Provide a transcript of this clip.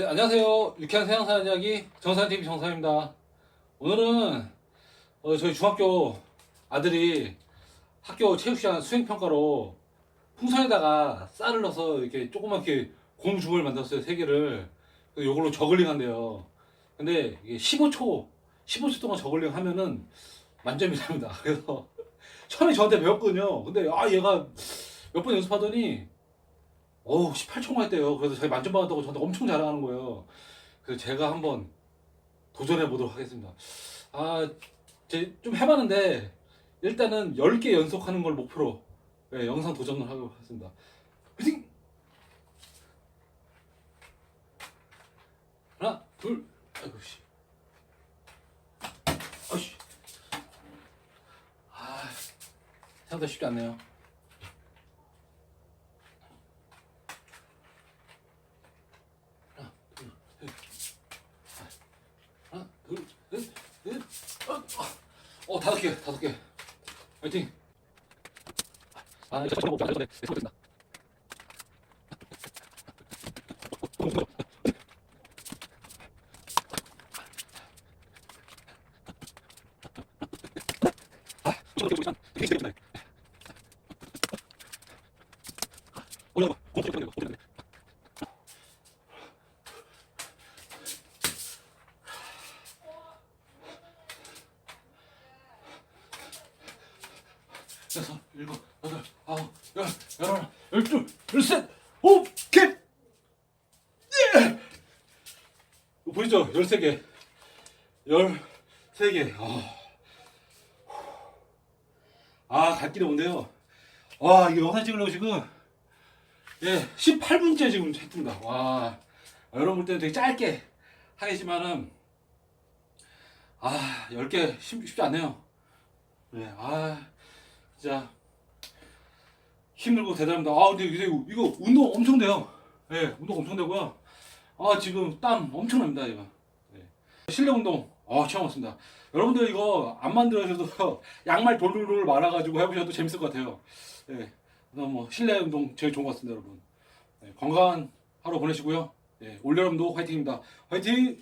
네, 안녕하세요. 유쾌한 세상사 이야기 정산TV 정산입니다. 오늘은 어, 저희 중학교 아들이 학교 체육시간 수행평가로 풍선에다가 쌀을 넣어서 이렇게 조그맣게 고무줄을 만들었어요. 세 개를. 이걸로 저글링 한대요. 근데 이게 15초, 15초 동안 저글링 하면은 만점이 됩니다. 그래서 처음에 저한테 배웠거든요. 근데 아, 얘가 몇 번 연습하더니 어우 18초만 했대요. 그래서 자기 만점 받았다고 저한테 엄청 자랑하는 거예요. 그래서 제가 한번 도전해 보도록 하겠습니다. 아, 제 좀 해봤는데 일단은 10개 연속하는 걸 목표로 예, 영상 도전을 하도록 하겠습니다. 화이팅! 하나, 둘, 아이고 씨. 아씨. 아, 생각보다 쉽지 않네요. 하나, 둘, 셋, 넷, 어, 어, 어, 다섯 개, 다섯 개. 화이팅. 아, 이거 저거. 아, 되게 되게 올라가. 공수 좀 내고. 공수 여섯, 일곱, 여덟, 아홉, 열, 열하나, 열둘, 열셋, 오케이! 예! 이거 보이죠? 열세 개. 열세 개. 아, 아, 갈 길이 온데요. 와, 이거 영상 찍으려고 지금, 예, 18분째 지금 했습니다. 와, 여러분 볼 때는 되게 짧게 하겠지만은, 아, 10개 쉽, 쉽지 않네요. 네, 아, 진짜 힘들고 대단합니다. 아 근데 이거, 이거 운동 엄청 돼요. 예, 네, 운동 엄청 되고요. 아 지금 땀 엄청 납니다 이거. 네. 실내 운동 어 처음 왔습니다. 여러분들 이거 안 만들어셔도 양말 돌돌돌 말아가지고 해보셔도 재밌을 것 같아요. 예, 네. 뭐 실내 운동 제일 좋은 것 같습니다 여러분. 네, 건강한 하루 보내시고요. 예, 올 여름도 화이팅입니다. 화이팅!